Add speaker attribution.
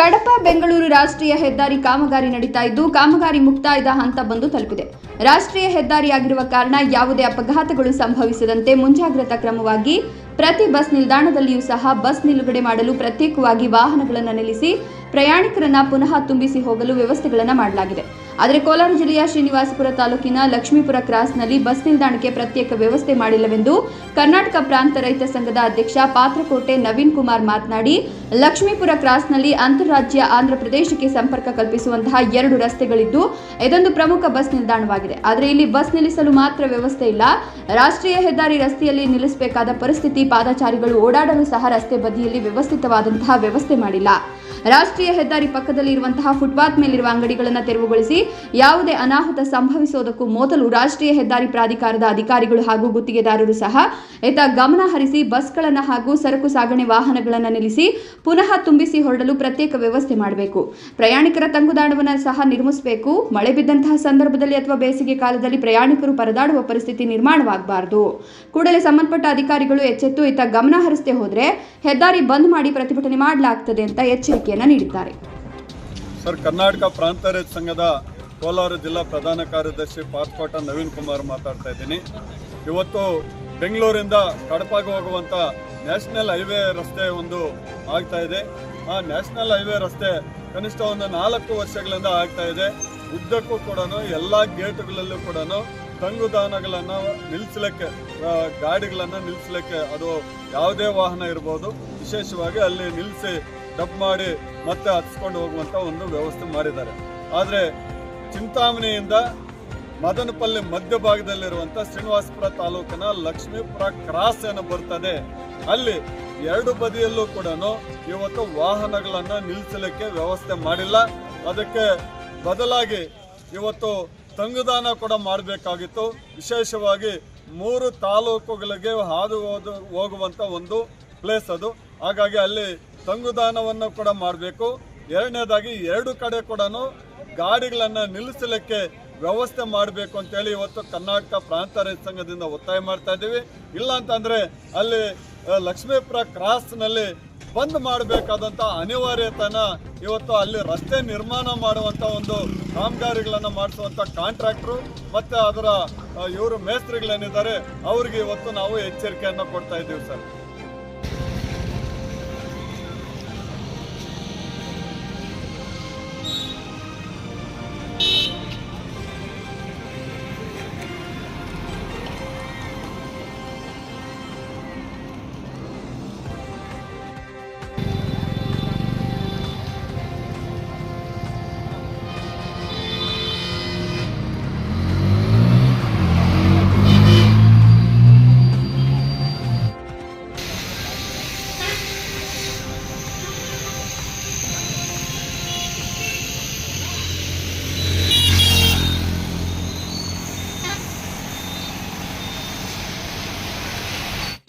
Speaker 1: ಕಡಪ ಬೆಂಗಳೂರು ರಾಷ್ಟ್ರೀಯ ಹೆದ್ದಾರಿ ಕಾಮಗಾರಿ ನಡೀತಾ ಇದ್ದು, ಕಾಮಗಾರಿ ಮುಕ್ತಾಯದ ಹಂತ ಬಂದು ತಲುಪಿದೆ. ರಾಷ್ಟ್ರೀಯ ಹೆದ್ದಾರಿಯಾಗಿರುವ ಕಾರಣ ಯಾವುದೇ ಅಪಘಾತಗಳು ಸಂಭವಿಸದಂತೆ ಮುಂಜಾಗ್ರತಾ ಕ್ರಮವಾಗಿ ಪ್ರತಿ ಬಸ್ ನಿಲ್ದಾಣದಲ್ಲಿಯೂ ಸಹ ಬಸ್ ನಿಲುಗಡೆ ಮಾಡಲು ಪ್ರತ್ಯೇಕವಾಗಿ ವಾಹನಗಳನ್ನು ನಿಲ್ಲಿಸಿ ಪ್ರಯಾಣಿಕರನ್ನ ಪುನಃ ತುಂಬಿಸಿ ಹೋಗಲು ವ್ಯವಸ್ಥೆಗಳನ್ನು ಮಾಡಲಾಗಿದೆ. ಆದರೆ ಕೋಲಾರ ಜಿಲ್ಲೆಯ ಶ್ರೀನಿವಾಸಪುರ ತಾಲೂಕಿನ ಲಕ್ಷ್ಮೀಪುರ ಕ್ರಾಸ್ನಲ್ಲಿ ಬಸ್ ನಿಲ್ದಾಣಕ್ಕೆ ಪ್ರತ್ಯೇಕ ವ್ಯವಸ್ಥೆ ಮಾಡಿಲ್ಲವೆಂದು ಕರ್ನಾಟಕ ಪ್ರಾಂತ ರೈತ ಸಂಘದ ಅಧ್ಯಕ್ಷ ಪಾತ್ರಕೋಟೆ ನವೀನ್ ಕುಮಾರ್ ಮಾತನಾಡಿ, ಲಕ್ಷ್ಮೀಪುರ ಕ್ರಾಸ್ನಲ್ಲಿ ಅಂತಾರಾಜ್ಯ ಆಂಧ್ರಪ್ರದೇಶಕ್ಕೆ ಸಂಪರ್ಕ ಕಲ್ಪಿಸುವಂತಹ ಎರಡು ರಸ್ತೆಗಳಿದ್ದು, ಇದೊಂದು ಪ್ರಮುಖ ಬಸ್ ನಿಲ್ದಾಣವಾಗಿದೆ. ಆದರೆ ಇಲ್ಲಿ ಬಸ್ ನಿಲ್ಲಿಸಲು ಮಾತ್ರ ವ್ಯವಸ್ಥೆ ಇಲ್ಲ. ರಾಷ್ಟ್ರೀಯ ಹೆದ್ದಾರಿ ರಸ್ತೆಯಲ್ಲಿ ನಿಲ್ಲಿಸಬೇಕಾದ ಪರಿಸ್ಥಿತಿ ಪಾದಚಾರಿಗಳು ಓಡಾಡಲು ಸಹ ರಸ್ತೆ ಬದಿಯಲ್ಲಿ ವ್ಯವಸ್ಥಿತವಾದಂತಹ ವ್ಯವಸ್ಥೆ ಮಾಡಿಲ್ಲ. ರಾಷ್ಟ್ರೀಯ ಹೆದ್ದಾರಿ ಪಕ್ಕದಲ್ಲಿ ಇರುವಂತಹ ಫುಟ್ಪಾತ್ ಮೇಲಿರುವ ಅಂಗಡಿಗಳನ್ನು ತೆರವುಗೊಳಿಸಿ ಯಾವುದೇ ಅನಾಹುತ ಸಂಭವಿಸುವುದಕ್ಕೂ ಮೊದಲು ರಾಷ್ಟ್ರೀಯ ಹೆದ್ದಾರಿ ಪ್ರಾಧಿಕಾರದ ಅಧಿಕಾರಿಗಳು ಹಾಗೂ ಗುತ್ತಿಗೆದಾರರು ಸಹ ಇತ್ತ ಗಮನ ಹರಿಸಿ ಬಸ್ಗಳನ್ನು ಹಾಗೂ ಸರಕು ಸಾಗಣೆ ವಾಹನಗಳನ್ನು ನಿಲ್ಲಿಸಿ ಪುನಃ ತುಂಬಿಸಿ ಹೊರಡಲು ಪ್ರತ್ಯೇಕ ವ್ಯವಸ್ಥೆ ಮಾಡಬೇಕು. ಪ್ರಯಾಣಿಕರ ತಂಗುದಾಣವನ್ನು ಸಹ ನಿರ್ಮಿಸಬೇಕು. ಮಳೆ ಬಿದ್ದಂತಹ ಸಂದರ್ಭದಲ್ಲಿ ಅಥವಾ ಬೇಸಿಗೆ ಕಾಲದಲ್ಲಿ ಪ್ರಯಾಣಿಕರು ಪರದಾಡುವ ಪರಿಸ್ಥಿತಿ ನಿರ್ಮಾಣವಾಗಬಾರದು. ಕೂಡಲೇ ಸಂಬಂಧಪಟ್ಟ ಅಧಿಕಾರಿಗಳು ಎಚ್ಚೆತ್ತು ಇತ್ತ ಗಮನ ಹರಿಸದೆ ಹೋದರೆ ಹೆದ್ದಾರಿ ಬಂದ್ ಮಾಡಿ ಪ್ರತಿಭಟನೆ ಮಾಡಲಾಗ್ತದೆ ಅಂತ ಎಚ್ಚರಿಕೆಯನ್ನ ನೀಡಿದ್ದಾರೆ.
Speaker 2: ಸರ್, ಕರ್ನಾಟಕ ಪ್ರಾಂತ ರೈತ ಸಂಘದ ಕೋಲಾರ ಜಿಲ್ಲಾ ಪ್ರಧಾನ ಕಾರ್ಯದರ್ಶಿ ಪಾತ್ಕೋಟ ನವೀನ್ ಕುಮಾರ್ ಮಾತಾಡ್ತಾ ಇದ್ದೀನಿ. ಇವತ್ತು ಬೆಂಗಳೂರಿಂದ ಕಡಪಾಗೆ ಹೋಗುವಂಥ ನ್ಯಾಷನಲ್ ಹೈವೇ ರಸ್ತೆ ಒಂದು ಆಗ್ತಾ ಇದೆ. ಆ ನ್ಯಾಷನಲ್ ಹೈವೇ ರಸ್ತೆ ಕನಿಷ್ಠ ಒಂದು ನಾಲ್ಕು ವರ್ಷಗಳಿಂದ ಆಗ್ತಾ ಇದೆ. ಉದ್ದಕ್ಕೂ ಕೂಡ ಎಲ್ಲ ಗೇಟ್ಗಳಲ್ಲೂ ಕೂಡ ತಂಗುದಾನಗಳನ್ನು ನಿಲ್ಲಿಸಲಿಕ್ಕೆ ಗಾಡಿಗಳನ್ನು ನಿಲ್ಲಿಸಲಿಕ್ಕೆ ಅದು ಯಾವುದೇ ವಾಹನ ಇರ್ಬೋದು. ವಿಶೇಷವಾಗಿ ಅಲ್ಲಿ ನಿಲ್ಲಿಸಿ ಡಬ್ ಮಾಡಿ ಮತ್ತೆ ಹತ್ಸ್ಕೊಂಡು ಹೋಗುವಂತ ಒಂದು ವ್ಯವಸ್ಥೆ ಮಾಡಿದ್ದಾರೆ. ಆದರೆ ಚಿಂತಾಮಣಿಯಿಂದ ಮದನಪಲ್ಲಿ ಮಧ್ಯಭಾಗದಲ್ಲಿರುವಂತ ಶ್ರೀನಿವಾಸಪುರ ತಾಲೂಕಿನ ಲಕ್ಷ್ಮೀಪುರ ಕ್ರಾಸ್ ಏನು ಬರ್ತದೆ. ಅಲ್ಲಿ ಎರಡು ಬದಿಯಲ್ಲೂ ಕೂಡ ಇವತ್ತು ವಾಹನಗಳನ್ನ ನಿಲ್ಲಿಸಲಿಕ್ಕೆ ವ್ಯವಸ್ಥೆ ಮಾಡಿಲ್ಲ. ಅದಕ್ಕೆ ಬದಲಾಗಿ ಇವತ್ತು ತಂಗುದಾನ ಕೂಡ ಮಾಡಬೇಕಾಗಿತ್ತು. ವಿಶೇಷವಾಗಿ ಮೂರು ತಾಲೂಕುಗಳಿಗೆ ಹಾದು ಹೋದು ಹೋಗುವಂತ ಒಂದು ಪ್ಲೇಸ್ ಅದು. ಹಾಗಾಗಿ ಅಲ್ಲಿ ತಂಗುದಾನವನ್ನು ಕೂಡ ಮಾಡಬೇಕು. ಎರಡನೇದಾಗಿ ಎರಡು ಕಡೆ ಕೂಡ ಗಾಡಿಗಳನ್ನು ನಿಲ್ಲಿಸಲಿಕ್ಕೆ ವ್ಯವಸ್ಥೆ ಮಾಡಬೇಕು ಅಂತೇಳಿ ಇವತ್ತು ಕರ್ನಾಟಕ ಪ್ರಾಂತ ರೈತ ಸಂಘದಿಂದ ಒತ್ತಾಯ ಮಾಡ್ತಾ ಇದ್ದೀವಿ. ಇಲ್ಲ ಅಲ್ಲಿ ಲಕ್ಷ್ಮೀಪುರ ಕ್ರಾಸ್ನಲ್ಲಿ ಬಂದ್ ಮಾಡಬೇಕಾದಂತ ಅನಿವಾರ್ಯತನ ಇವತ್ತು ಅಲ್ಲಿ ರಸ್ತೆ ನಿರ್ಮಾಣ ಮಾಡುವಂತ ಒಂದು ಕಾಮಗಾರಿಗಳನ್ನು ಮಾಡಿಸುವಂಥ ಕಾಂಟ್ರಾಕ್ಟ್ರು ಮತ್ತೆ ಅದರ ಇವರು ಮೇಸ್ತ್ರಿಗಳೇನಿದ್ದಾರೆ, ಅವ್ರಿಗೆ ಇವತ್ತು ನಾವು ಎಚ್ಚರಿಕೆಯನ್ನ ಕೊಡ್ತಾ ಇದ್ದೀವಿ ಸರ್.